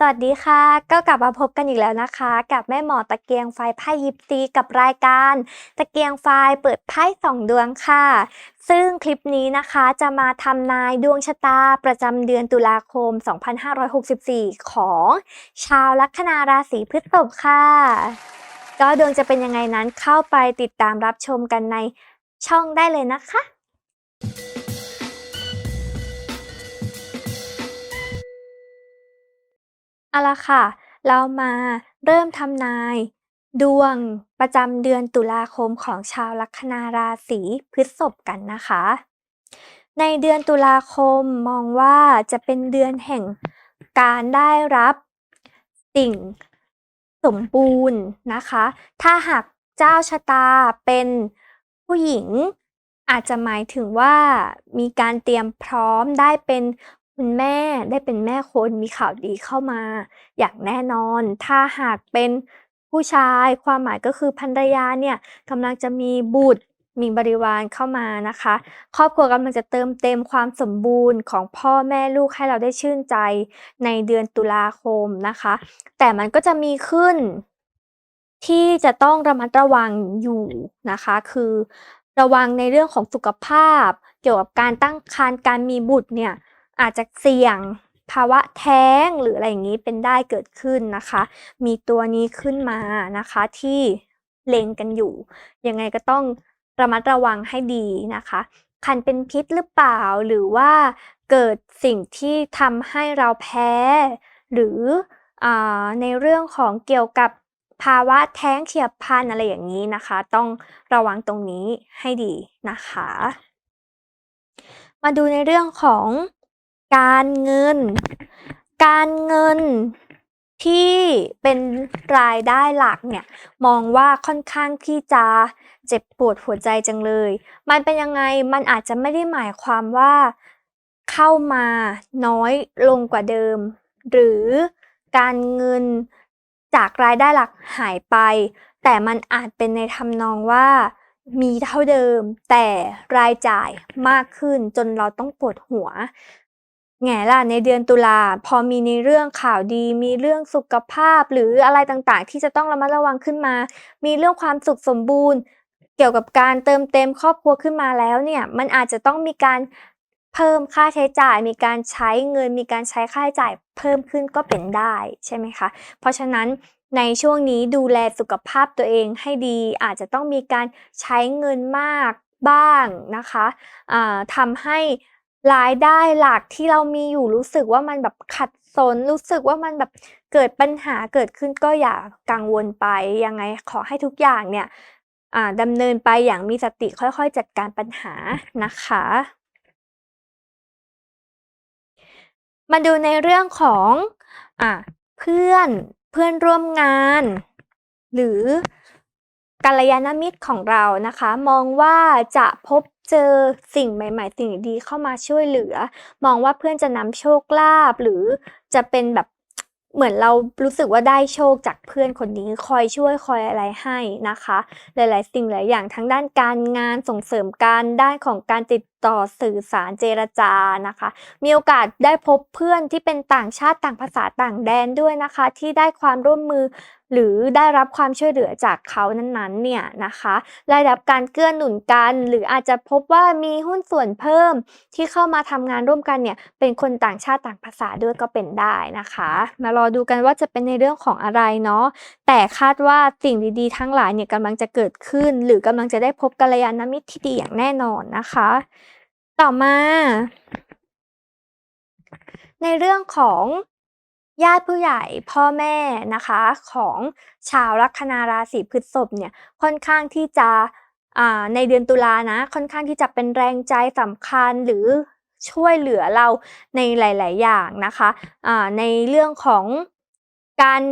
สวัสดีค่ะ ก็กลับมาพบกันอีกแล้วนะคะ กับแม่หมอตะเกียงไฟไพ่ยิปซีกับรายการ ตะเกียงไฟเปิดไพ่สองดวงค่ะ ซึ่งคลิปนี้นะคะจะมาทำนายดวงชะตาประจำเดือนตุลาคม 2564 ของชาวลัคนาราศีพฤษภค่ะ ก็ดวงจะเป็นยังไงนั้นเข้าไปติดตามรับชมกันในช่องได้เลยนะคะ เอาละค่ะ เรามาเริ่มทำนาย ดวงประจำเดือนตุลาคมของชาวลัคนาราศีพฤษภกันนะคะ ในเดือนตุลาคมมองว่าจะเป็นเดือนแห่งการได้รับสิ่งสมบูรณ์นะคะ ถ้าหากเจ้าชะตาเป็นผู้หญิงอาจจะหมายถึงว่ามีการเตรียมพร้อมได้เป็น คุณแม่ได้เป็นแม่คนมีข่าวดีเข้ามา อย่างแน่นอน ถ้าหากเป็นผู้ชายความหมายก็คือภรรยาเนี่ยกำลังจะมีบุตรมีบริวารเข้ามานะคะ ครอบครัวกำลังจะเติมเต็มความสมบูรณ์ของพ่อแม่ลูกให้เราได้ชื่นใจในเดือนตุลาคมนะคะ แต่มันก็จะมีขึ้น ที่จะต้องระมัดระวังอยู่นะคะ คือระวังในเรื่องของสุขภาพ เกี่ยวกับการตั้งครรภ์การมีบุตรเนี่ย อาจจะเสี่ยงภาวะแท้งหรืออะไรอย่างนี้เป็นได้เกิดขึ้นนะคะ มีตัวนี้ขึ้นมานะคะที่เลงกันอยู่ ยังไงก็ต้องระมัดระวังให้ดีนะคะ คันเป็นพิษหรือเปล่าหรือว่าเกิดสิ่งที่ทำให้เราแพ้ หรืออในเรื่องของเกี่ยวกับภาวะแท้งเฉียบพลันอะไรอย่างนี้นะคะ ต้องระวังตรงนี้ให้ดีนะคะ มาดูในเรื่องของ การเงิน การเงินที่เป็นรายได้หลักเนี่ยมองว่าค่อนข้างที่จะเจ็บปวดหัวใจจังเลย มันเป็นยังไงมันอาจจะไม่ได้หมายความว่าเข้ามาน้อยลงกว่าเดิม หรือการเงินจากรายได้หลักหายไป แต่มันอาจเป็นในทำนองว่ามีเท่าเดิมแต่รายจ่ายมากขึ้นจนเราต้องปวดหัว แง่ล่ะในเดือนตุลาพอมีในเรื่องข่าวดี มีเรื่องสุขภาพ หรืออะไรต่างๆ ที่จะต้องระมัดระวังขึ้นมา มีเรื่องความสุขสมบูรณ์ เกี่ยวกับการเติมเต็มครอบครัวขึ้นมาแล้วเนี่ยมันอาจจะต้องมีการเพิ่มค่าใช้จ่าย มีการใช้เงิน มีการใช้ค่าใช้จ่ายเพิ่มขึ้นก็เป็นได้ใช่ไหมคะ เพราะฉะนั้นในช่วงนี้ดูแลสุขภาพตัวเองให้ดี อาจจะต้องมีการใช้เงินมากบ้างนะคะอ่าทำให้ รายได้หลักที่เรามีอยู่รู้สึกว่ามันแบบขัดสน รู้สึกว่ามันแบบเกิดปัญหาเกิดขึ้นก็อย่ากังวลไปยังไงขอให้ทุกอย่างเนี่ยดำเนินไปอย่างมีสติค่อยๆ จัดการปัญหานะคะ มาดูในเรื่องของอเพื่อนเพื่อนร่วมงาน หรือกัลยาณมิตรของเรานะคะ มองว่าจะพบ เจอสิ่งใหม่ ๆ สิ่งดีเข้ามาช่วยเหลือ มองว่าเพื่อนจะนำโชคลาภหรือจะเป็นแบบเหมือนเรารู้สึกว่าได้โชคจากเพื่อนคนนี้คอยช่วยคอยอะไรให้นะคะ หลาย ๆ สิ่งหลายอย่างทั้งด้านการงานส่งเสริมการด้านของการติดต่อสื่อสารเจรจานะคะ มีโอกาสได้พบเพื่อนที่เป็นต่างชาติต่างภาษาต่างแดนด้วยนะคะ ที่ได้ความร่วมมือ หรือได้รับความช่วยเหลือจากเขานั้นๆเนี่ยนะคะได้รับการเกื้อหนุนกัน หรืออาจจะพบว่ามีหุ้นส่วนเพิ่มที่เข้ามาทำงานร่วมกันเนี่ยเป็นคนต่างชาติต่างภาษาด้วยก็เป็นได้นะคะ มารอดูกันว่าจะเป็นในเรื่องของอะไรเนาะแต่คาดว่าสิ่งดีๆ ทั้งหลายเนี่ยกำลังจะเกิดขึ้น หรือกำลังจะได้พบกัลยาณมิตรที่ดีอย่างแน่นอนนะคะ ต่อมาในเรื่องของ ญาติผู้ใหญ่พ่อแม่นะคะของชาวลัคนาราศีพฤษภเนี่ยค่อนข้างที่จะในเดือนตุลานะค่อนข้างที่จะเป็นแรงใจสำคัญหรือช่วยเหลือเราในหลาย ๆ อย่างนะคะอ่าในเรื่องของการ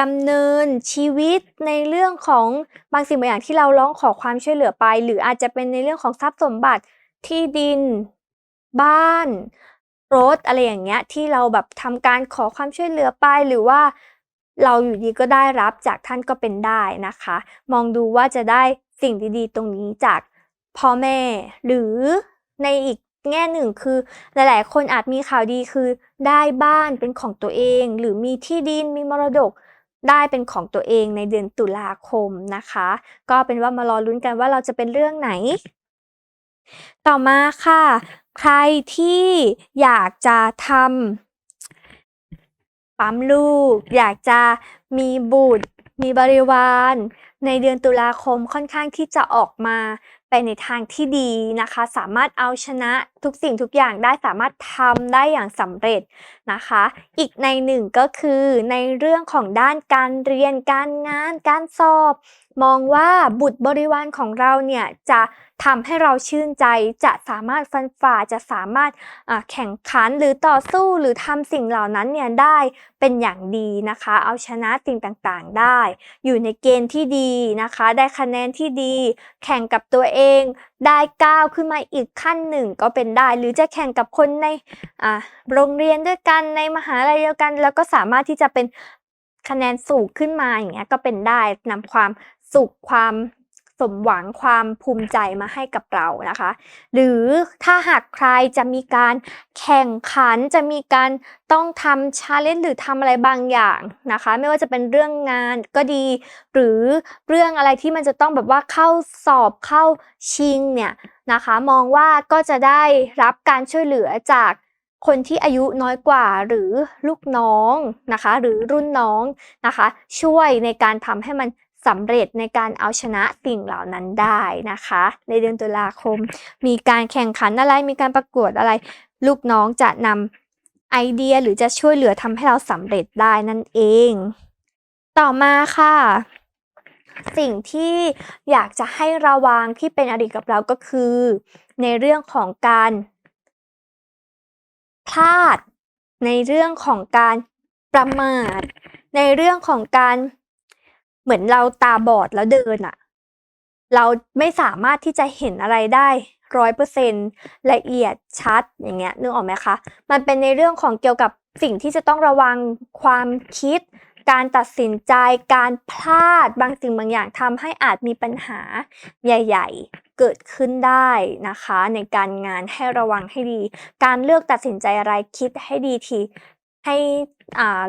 ดำเนินชีวิตในเรื่องของบางสิ่งบางอย่างที่เราร้องขอความช่วยเหลือไป หรืออาจจะเป็นในเรื่องของทรัพย์สมบัติที่ดิน บ้าน รถอะไรอย่างเงี้ยที่เราแบบทำการขอความช่วยเหลือไปหรือว่าเราอยู่ดีก็ได้รับจากท่านก็เป็นได้นะคะ มองดูว่าจะได้สิ่งดีๆ ตรงนี้จากพ่อแม่ หรือในอีกแง่หนึ่งคือหลายๆ คนอาจมีข่าวดีคือได้บ้านเป็นของตัวเอง หรือมีที่ดินมีมรดกได้เป็นของตัวเองในเดือนตุลาคมนะคะ ก็เป็นว่ามารอลุ้นกันว่าเราจะเป็นเรื่องไหน ต่อมาค่ะ ใครที่อยากจะทำปั๊มลูก อยากจะมีบุตร มีบริวาร ในเดือนตุลาคมค่อนข้างที่จะออกมาไปในทางที่ดีนะคะ สามารถเอาชนะทุกสิ่งทุกอย่างได้สามารถทำได้อย่างสำเร็จ นะคะ อีกในหนึ่งก็คือในเรื่องของด้านการเรียนการงาน การสอบ มองว่าบุตรบริวารของเราเนี่ยจะทำให้เราชื่นใจจะสามารถฟันฝ่าจะสามารถแข่งขันหรือต่อสู้หรือทำสิ่งเหล่านั้นเนี่ยได้เป็นอย่างดีนะคะ เอาชนะสิ่งต่างๆได้ อยู่ในเกณฑ์ที่ดีนะคะ ได้คะแนนที่ดี แข่งกับตัวเอง ได้ก้าวขึ้นมาอีกขั้นหนึ่งก็เป็นได้ หรือจะแข่งกับคนในโรงเรียนด้วยกันในมหาลัยเดียวกัน แล้วก็สามารถที่จะเป็นคะแนนสูงขึ้นมาอย่างเงี้ยก็เป็นได้นำความสุขความ สมหวังความภูมิใจมาให้กับเรานะคะ หรือถ้าหากใครจะมีการแข่งขันจะมีการต้องทำชาเลนจ์หรือทำอะไรบางอย่างนะคะ ไม่ว่าจะเป็นเรื่องงานก็ดี หรือเรื่องอะไรที่มันจะต้องแบบว่าเข้าสอบเข้าชิงเนี่ยนะคะ มองว่าก็จะได้รับการช่วยเหลือจากคนที่อายุน้อยกว่าหรือลูกน้องนะคะ หรือรุ่นน้องนะคะ ช่วยในการทำให้มัน สำเร็จในการเอาชนะสิ่งเหล่านั้นได้นะคะ ในเดือนตุลาคม มีการแข่งขันอะไรมีการประกวดอะไร ลูกน้องจะนำไอเดียหรือจะช่วยเหลือทำให้เราสำเร็จได้นั่นเอง ต่อมาค่ะ สิ่งที่อยากจะให้ระวังที่เป็นอดีตกับเราก็คือ ในเรื่องของการพลาด ในเรื่องของการประมาท ในเรื่องของการ เหมือนเราตาบอดแล้วเดินอะเราไม่สามารถที่จะเห็นอะไรได้ร้อยเปอร์เซ็นละเอียดชัดอย่างเงี้ยนึกออกไหมคะมันเป็นในเรื่องของเกี่ยวกับสิ่งที่จะต้องระวังความคิด การตัดสินใจการพลาดบางสิ่งบางอย่างทำให้อาจมีปัญหาใหญ่ ๆ เกิดขึ้นได้นะคะ ในการงานให้ระวังให้ดี การเลือกตัดสินใจอะไรคิดให้ดีทีให้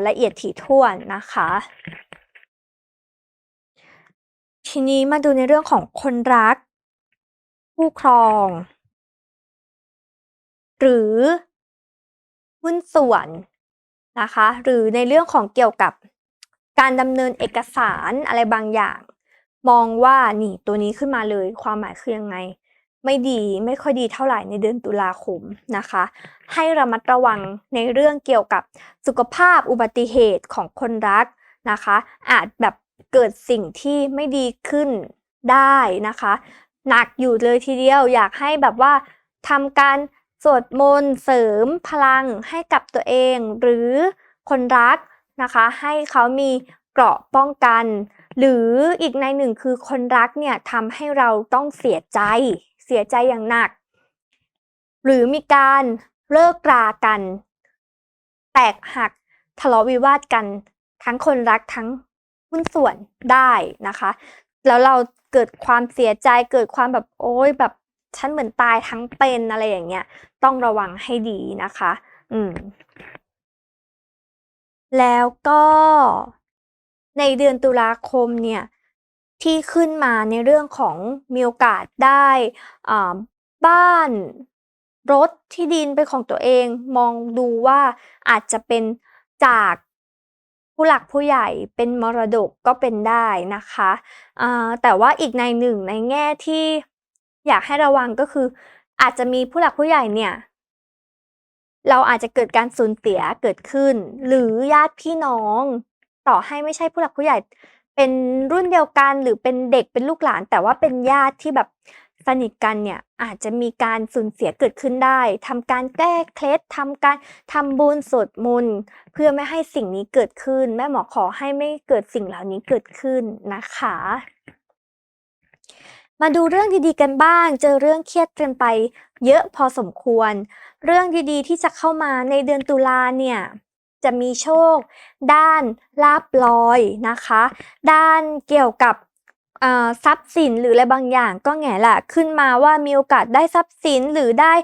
ละเอียดถี่ถ้วนนะคะ ทีนี้มาดูในเรื่องของคนรักคู่ครอง หรือหุ้นส่วนนะคะ หรือในเรื่องของเกี่ยวกับการดำเนินเอกสารอะไรบางอย่าง มองว่านี่ตัวนี้ขึ้นมาเลย ความหมายคือยังไง ไม่ดีไม่ค่อยดีเท่าไหร่ในเดือนตุลาคมนะคะ ให้ระมัดระวังในเรื่องเกี่ยวกับสุขภาพอุบัติเหตุของคนรักนะคะ อาจแบบ เกิดสิ่งที่ไม่ดีขึ้นได้นะคะ หนักอยู่เลยทีเดียวอยากให้แบบว่าทำการสวดมนต์เสริมพลังให้กับตัวเอง หรือคนรักนะคะ ให้เขามีเกราะป้องกัน หรืออีกในหนึ่งคือคนรักเนี่ยทำให้เราต้องเสียใจ เสียใจอย่างหนัก หรือมีการเลิกรากัน แตกหักทะเลาะวิวาทกัน ทั้งคนรักทั้ง หุ้นส่วนได้นะคะ แล้วเราเกิดความเสียใจเกิดความแบบโอ้ยแบบฉันเหมือนตายทั้งเป็นอะไรอย่างเงี้ย ต้องระวังให้ดีนะคะ อืม แล้วก็ในเดือนตุลาคมเนี่ยที่ขึ้นมาในเรื่องของมีโอกาสได้บ้านรถที่ดินเป็นของตัวเอง มองดูว่าอาจจะเป็นจาก ผู้หลักผู้ใหญ่เป็นมรดกก็เป็นได้นะคะแต่ว่าอีกในหนึ่งในแง่ที่อยากให้ระวังก็คือ อาจจะมีผู้หลักผู้ใหญ่เนี่ยเราอาจจะเกิดการสูญเสียเกิดขึ้น หรือญาติพี่น้อง ต่อให้ไม่ใช่ผู้หลักผู้ใหญ่ เป็นรุ่นเดียวกันหรือเป็นเด็กเป็นลูกหลาน แต่ว่าเป็นญาติที่แบบ สนิทกันเนี่ยอาจจะมีการสูญเสียเกิดขึ้นได้ทำการแก้เคล็ดทำการทำบุญสวดมนต์เพื่อไม่ให้สิ่งนี้เกิดขึ้น แม่หมอขอให้ไม่เกิดสิ่งเหล่านี้เกิดขึ้นนะคะ มาดูเรื่องดีๆกันบ้าง เจอเรื่องเครียดเกันไป เยอะพอสมควร เรื่องดีๆที่จะเข้ามาในเดือนตุลาเนี่ยจะมีโชค ด้านลาบลอยนะคะ ด้านเกี่ยวกับ ทรัพย์สินหรืออะไรบางอย่างก็แง่ละขึ้นมาว่ามีโอกาสได้ทรัพย์สินหรือได้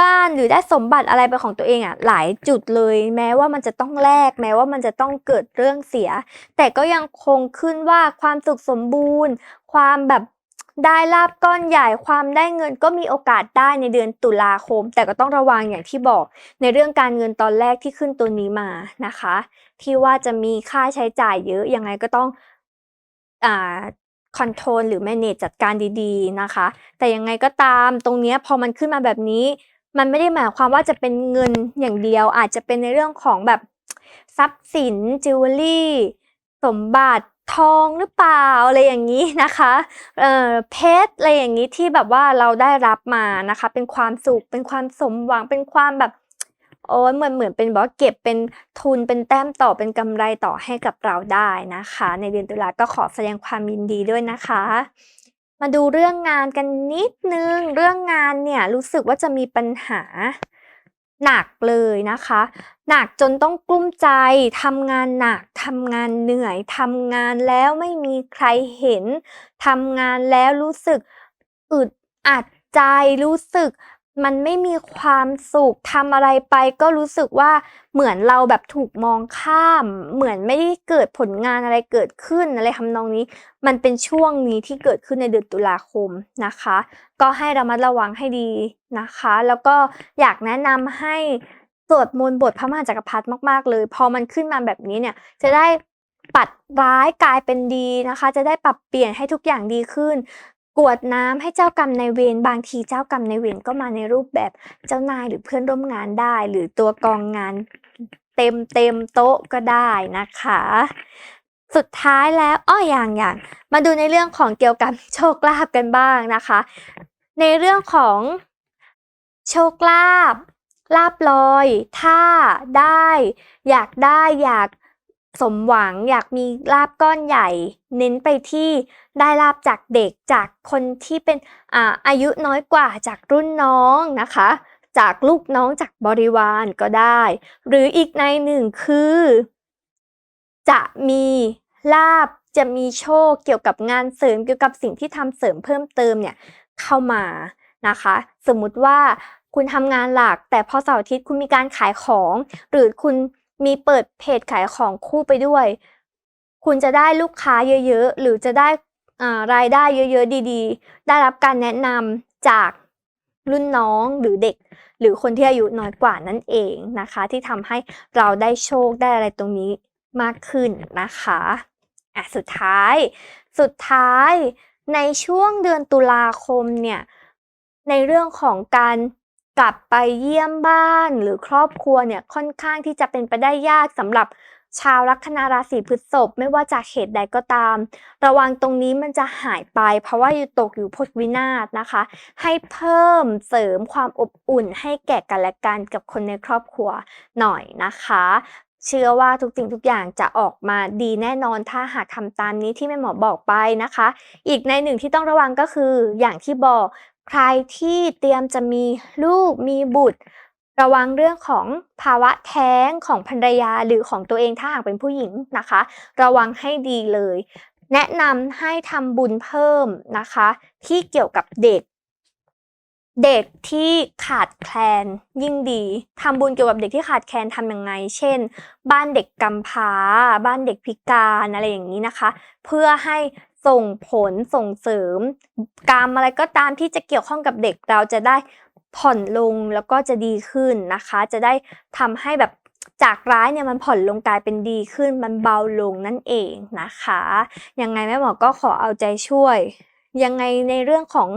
บ้านหรือได้สมบัติอะไรเป็นของตัวเองอะหลายจุดเลย แม้ว่ามันจะต้องแลกแม้ว่ามันจะต้องเกิดเรื่องเสีย แต่ก็ยังคงขึ้นว่าความสุขสมบูรณ์ ความแบบได้ลาบก้อนใหญ่ความได้เงินก็มีโอกาสได้ในเดือนตุลาคม แต่ก็ต้องระวังอย่างที่บอกในเรื่องการเงินตอนแรกที่ขึ้นตัวนี้มานะคะ ที่ว่าจะมีค่าใช้จ่ายเยอะยังไงก็ต้องอ่า คอนโทรลหรือ manage จัดการดีๆนะคะ แต่ยังไงก็ตามตรงนี้พอมันขึ้นมาแบบนี้ มันไม่ได้หมายความว่าจะเป็นเงินอย่างเดียว อาจจะเป็นในเรื่องของแบบทรัพย์สินจิวเวลรี่สมบัติทองหรือเปล่าอะไรอย่างนี้นะคะเอ่อเพชรอะไรอย่างนี้ที่แบบว่าเราได้รับมานะคะ เป็นความสุขเป็นความสมหวังเป็นความแบบ โอ้ยเหมือนเหมือนเป็นบอกว่าเก็บเป็นทุนเป็นแต้มต่อเป็นกำไรต่อให้กับเราได้นะคะ ในเดือนตุลาก็ขอแสดงความยินดีด้วยนะคะ มาดูเรื่องงานกันนิดนึง เรื่องงานเนี่ยรู้สึกว่าจะมีปัญหาหนักเลยนะคะ หนักจนต้องกลุ้มใจทำงานหนักทำงานเหนื่อยทำงานแล้วไม่มีใครเห็นทำงานแล้วรู้สึกอึดอัดใจรู้สึก มันไม่มีความสุขทำอะไรไปก็รู้สึกว่าเหมือนเราแบบถูกมองข้าม เหมือนไม่ได้เกิดผลงานอะไรเกิดขึ้นอะไรทำนองนี้ มันเป็นช่วงนี้ที่เกิดขึ้นในเดือนตุลาคมนะคะ ก็ให้ระมัดระวังให้ดีนะคะ แล้วก็อยากแนะนำให้สวดมนต์บทพระมหาจักรพรรดิมากๆ เลย พอมันขึ้นมาแบบนี้เนี่ยจะได้ปัดร้ายกลายเป็นดีนะคะ จะได้ปรับเปลี่ยนให้ทุกอย่างดีขึ้น กวดน้ำให้เจ้ากรรมนายเวรบางทีเจ้ากรรมนายเวรก็มาในรูปแบบเจ้านายหรือเพื่อนร่วมงานได้ หรือตัวกองงานเต็มเต็มโต๊ะก็ได้นะคะ สุดท้ายแล้วอ้ออย่างอย่างมาดูในเรื่องของเกี่ยวกับโชคลาภกันบ้างนะคะ ในเรื่องของโชคลาภลาบลอย ถ้าได้ อยากได้อยาก สมหวังอยากมีลาบก้อนใหญ่ เน้นไปที่ได้ลาบจากเด็กจากคนที่เป็นอ่าอายุน้อยกว่าจากรุ่นน้องนะคะ จากลูกน้องจากบริวารก็ได้ หรืออีกในหนึ่งคือ จะมีลาบจะมีโชคเกี่ยวกับงานเสริมเกี่ยวกับสิ่งที่ทำเสริมเพิ่มเติมเนี่ยเข้ามานะคะ สมมุติว่าคุณทำงานหลัก แต่พอเสาร์อาทิตย์คุณมีการขายของ หรือคุณ มีเปิดเพจขายของคู่ไปด้วย คุณจะได้ลูกค้าเยอะๆ หรือจะได้รายได้เยอะๆดีๆ ได้รับการแนะนำจากรุ่นน้องหรือเด็ก หรือคนที่อายุน้อยกว่านั่นเองนะคะ ที่ทำให้เราได้โชคได้อะไรตรงนี้มากขึ้นนะคะอะสุดท้าย สุดท้ายในช่วงเดือนตุลาคมเนี่ยในเรื่องของการ กลับไปเยี่ยมบ้านหรือครอบครัวเนี่ยค่อนข้างที่จะเป็นไปได้ยากสำหรับชาวลัคนาราศีพฤษภไม่ว่าจากเหตุใดก็ตาม ระวังตรงนี้มันจะหายไป เพราะว่าอยู่ตกอยู่พจวินาศนะคะ ให้เพิ่มเสริมความอบอุ่นให้แก่กันและกันกับคนในครอบครัวหน่อยนะคะ เชื่อว่าทุกสิ่งทุกอย่างจะออกมาดีแน่นอนถ้าหากทำตามนี้ที่แม่หมอบอกไปนะคะ อีกในหนึ่งที่ต้องระวังก็คืออย่างที่บอก ใครที่เตรียมจะมีลูกมีบุตร ระวังเรื่องของภาวะแท้งของภรรยาหรือของตัวเองถ้าหากเป็นผู้หญิงนะคะ ระวังให้ดีเลย แนะนำให้ทำบุญเพิ่มนะคะ ที่เกี่ยวกับเด็ก เด็กที่ขาดแคลนยิ่งดีทำบุญเกี่ยวกับเด็กที่ขาดแคลนทำยังไง เช่น บ้านเด็กกำพร้า บ้านเด็กพิการอะไรอย่างนี้นะคะ เพื่อให้ ส่งผลส่งเสริมกรรมอะไรก็ตามที่จะเกี่ยวข้องกับเด็กเราจะได้ผ่อนลงแล้วก็จะดีขึ้นนะคะ จะได้ทำให้แบบจากร้ายเนี่ยมันผ่อนลงกลายเป็นดีขึ้น มันเบาลงนั่นเองนะคะยังไงแม่หมอก็ขอเอาใจช่วย ยังไงในเรื่องของ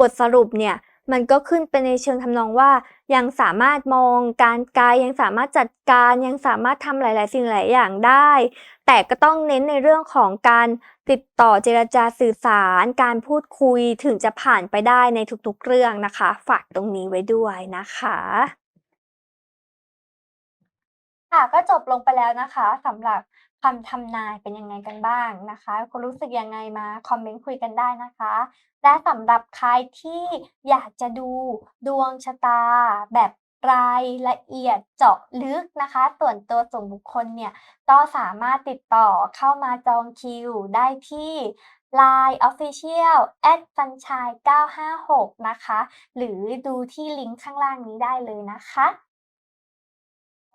บทสรุปเนี่ย มันก็ขึ้นไปในเชิงทำนองว่า ยังสามารถมองการกายยังสามารถจัดการยังสามารถทำหลาย ๆ สิ่งหลายอย่างได้ แต่ก็ต้องเน้นในเรื่องของการติดต่อเจรจาสื่อสาร การพูดคุยถึงจะผ่านไปได้ในทุก ๆ เรื่องนะคะ ฝากตรงนี้ไว้ด้วยนะคะค่ะก็จบลงไปแล้วนะคะสำหรับ คำทำนายเป็นยังไงกันบ้างนะคะคุณรู้สึกยังไงมาคอมเมนต์คุยกันได้นะคะ และสำหรับใครที่อยากจะดูดวงชะตาแบบรายละเอียดเจาะลึกนะคะ ส่วนตัวส่วนบุคคลเนี่ยก็สามารถติดต่อเข้ามาจองคิวได้ที่ Line Official @sunshine 956 นะคะ หรือดูที่ลิงก์ข้างล่างนี้ได้เลยนะคะ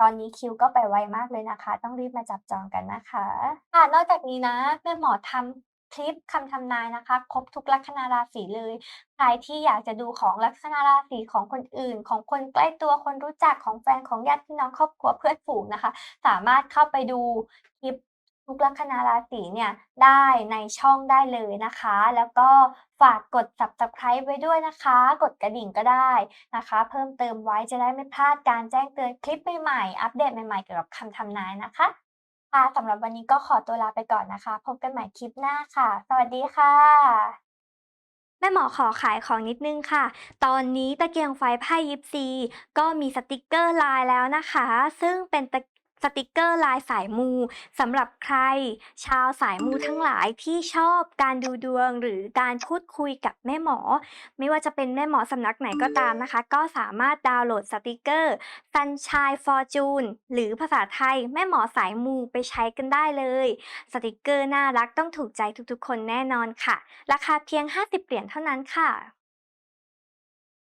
ตอนนี้คิวก็ไปไวมากเลยนะคะ ต้องรีบมาจับจองกันนะคะค่ะนอกจากนี้นะแม่หมอทำคลิปคำทำนายนะคะ ครบทุกลัคนาราศีเลย ใครที่อยากจะดูของลัคนาราศีของคนอื่น ของคนใกล้ตัวคนรู้จักของแฟนของญาติพี่น้องครอบครัวเพื่อนฝูงนะคะ สามารถเข้าไปดูคลิป ทุกลัคนาราศีเนี่ยได้ในช่องได้เลยนะคะ แล้วก็ฝากกด Subscribe ไว้ด้วยนะคะ กดกระดิ่งก็ได้นะคะ เพิ่มเติมไว้จะได้ไม่พลาดการแจ้งเตือนคลิปใหม่ๆ อัปเดตใหม่ๆเกี่ยวกับคำทำนายนะคะค่ะสำหรับวันนี้ก็ขอตัวลาไปก่อนนะคะ พบกันใหม่คลิปหน้าค่ะ สวัสดีค่ะ แม่หมอขอขายของนิดนึงค่ะ ตอนนี้ตะเกียงไฟไพ่ยิปซี ก็มีสติกเกอร์ลายแล้วนะคะ ซึ่งเป็นตะ สติกเกอร์ลายสายมูสำหรับใคร ชาวสายมูทั้งหลายที่ชอบการดูดวงหรือการพูดคุยกับแม่หมอ ไม่ว่าจะเป็นแม่หมอสำนักไหนก็ตามนะคะ ก็สามารถดาวน์โหลดสติกเกอร์ Sunshine Fortune หรือภาษาไทยแม่หมอสายมูไปใช้กันได้เลย สติกเกอร์น่ารักต้องถูกใจทุกๆ คนแน่นอนค่ะ ราคาเพียง 50 เหรียญเท่านั้นค่ะ